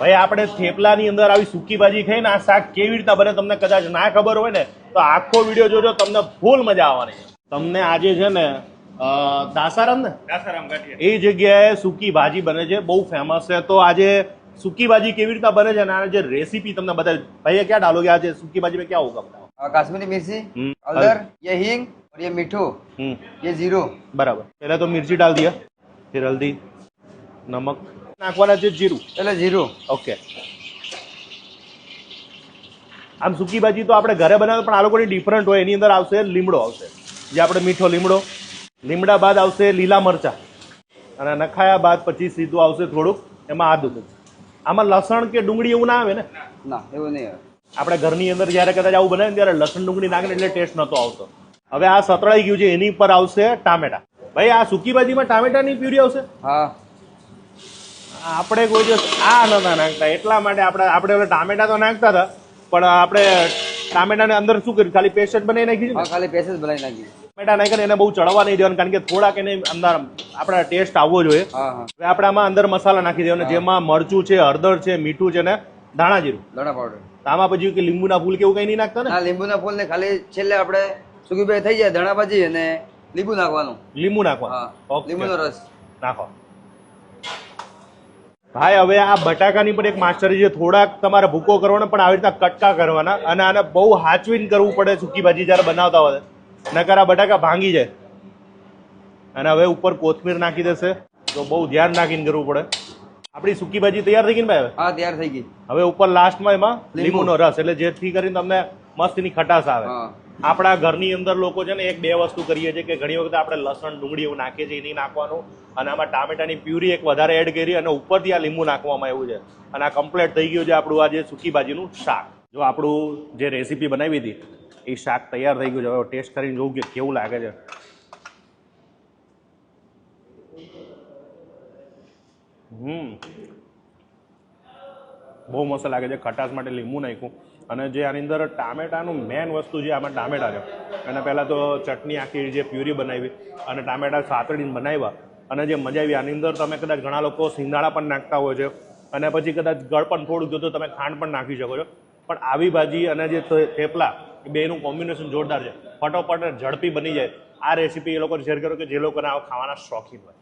ભાઈ આપણે થેપલાની અંદર આવી સૂકી ભાજી ખાઈને આ શાક કેવી રીતના બને તમને કદાચ ના ખબર હોય ને તો આખો વિડીયો જોજો તમને ફૂલ મજા આવવાની છે. તમને આજે છે ને અ, દાસારામ ને દાસારામ ગાંઠિયા એ જગ્યાએ સૂકી ભાજી બને છે બહુ ફેમસ છે તો આજે સૂકી ભાજી કેવી રીતના બને છે અને આની જે રેસીપી તમને બતાવી ભાઈ ક્યાં ડાલોગે આજે સૂકી भाजी में क्या होगा बताओ और कश्मीरी मिर्ची हम्म, हल्दर ये हींग और ये मीठू हम्म ये जीरो बराबर पहले तो मिर्ची डाल दिया फिर हल्दी નમક નાખવાના છે જીરું? એટલે જીરું. ઓકે. આમ સૂકી ભાજી તો આપણે ઘરે બનાવે પણ આ લોકોની ડિફરન્ટ હોય. એની અંદર આવશે લીમડો આવશે. જે આપણે મીઠો લીમડો લીમડા બાદ આવશે લીલા મરચા. અને નખાયા બાદ પછી સીધું આવશે થોડુંક એમાં આદુ આમાં લસણ કે ડુંગળી એવું ના આવે ને? ના એવું નહીં આવે. આપણે ઘરની અંદર જ્યારે કદાચ આવું બનાવે ત્યારે લસણ ડુંગળી નાખે એટલે ટેસ્ટ નહોતો આવતો. હવે આ સતળાઈ ગયું છે એની ઉપર આવશે ટામેટા. ભાઈ આ સૂકી ભાજીમાં ટામેટાની પ્યુરી આવશે? હા. આપણે કોઈ દિવસ આ નતા નાખતા. એટલા માટે આપણે આપણે ટામેટા તો નાખતા હતા પણ આપણે ટામેટાને અંદર શું કર્યું? ખાલી પેસ્ટ જ બનાવી નાખી છે ખાલી પેસેજ બનાવી નાખી ટામેટા નાખીને એને બહુ ચડવા નહીં દેવાનું કારણ કે થોડાક એને અંદર આપણા ટેસ્ટ આવવો જોઈએ. હવે આપણે આમાં અંદર મસાલા નાખી દેવાનું જેમાં મરચું છે હળદર છે મીઠું છે ને ધાણા જીરું. ધાણા પાવડર. આમાં પછી કે લીંબુના ફૂલ કેવું કઈ નહીં નાખતા ને? લીંબુના ફૂલ ને ખાલી છેલ્લે આપણે સુગી થઈ જાય ધાણા ભાજી અને લીંબુ નાખવાનું. લીંબુ નાખવા હા ઓકે લીંબુનો રસ. નાખો. ભાઈ હવે આ બટાકાની પણ એક માસ્ટરી છે. થોડાક તમારે ભૂકો કરવાનો પણ આવી રીતના કટકા કરવાના. અને આને બહુ હાચવીને કરવું પડે સૂકી ભાજી જ્યારે બનાવતા હોય નકર આ બટાકા ભાંગી જાય. અને હવે ઉપર કોથમીર નાખી દેશે. તો બહુ ધ્યાન નાખીને કરવું પડે. આપણી સૂકી ભાજી તૈયાર થઈ ગઈ ને ભાઈ હવે? હા તૈયાર થઈ ગઈ. હવે ઉપર લાસ્ટમાં એમાં લીંબુ. લીંબુનો રસ. એટલે જેથી કરીને તમને મસ્ત એની ખટાશ આવે. હા. આપણા ઘરની અંદર લોકો છે ને એક બે વસ્તુ કરીએ છીએ કે ઘણી વખત આપણે લસણ, ડુંગળી એવું નાખીએ છીએ, એ નહીં નાખવાનું. અને આમાં ટામેટાની પ્યુરી એક વધારે એડ કરી અને ઉપરથી આ લીંબુ નાખવામાં આવ્યું છે. અને આ કમ્પ્લેટ થઈ ગયું છે આપણું આ જે સૂકી ભાજીનું શાક. જો આપણું જે રેસીપી બનાવી હતી, એ શાક તૈયાર થઈ ગયું છે. હવે ટેસ્ટ કરીને જોઉં કે કેવું લાગે છે. હમ. બહુ મસ્ત લાગે છે. ખટાશ માટે લીંબુ નાખ્યું. અને જે આની અંદર ટામેટાનું મેન વસ્તુ છે, આમાં ટામેટા છે. અને પહેલાં તો ચટણી આખી જે પ્યુરી બનાવી અને ટામેટા સાતડીને બનાવ્યા. અને જે મજા આવી, આની અંદર તમે કદાચ ઘણા લોકો સિંગાડા પણ નાખતા હોય છે. અને પછી કદાચ ગળ પણ થોડુંક જો તો તમે ખાંડ પણ નાખી શકો છો. પણ આવી ભાજી અને જે થેપલા, એ બેનું કોમ્બિનેશન જોરદાર છે. ફટોફટ ઝડપી બની જાય. આ રેસીપી એ લોકોને શેર કરો કે જે લોકોને આવા ખાવાના શોખીન હોય.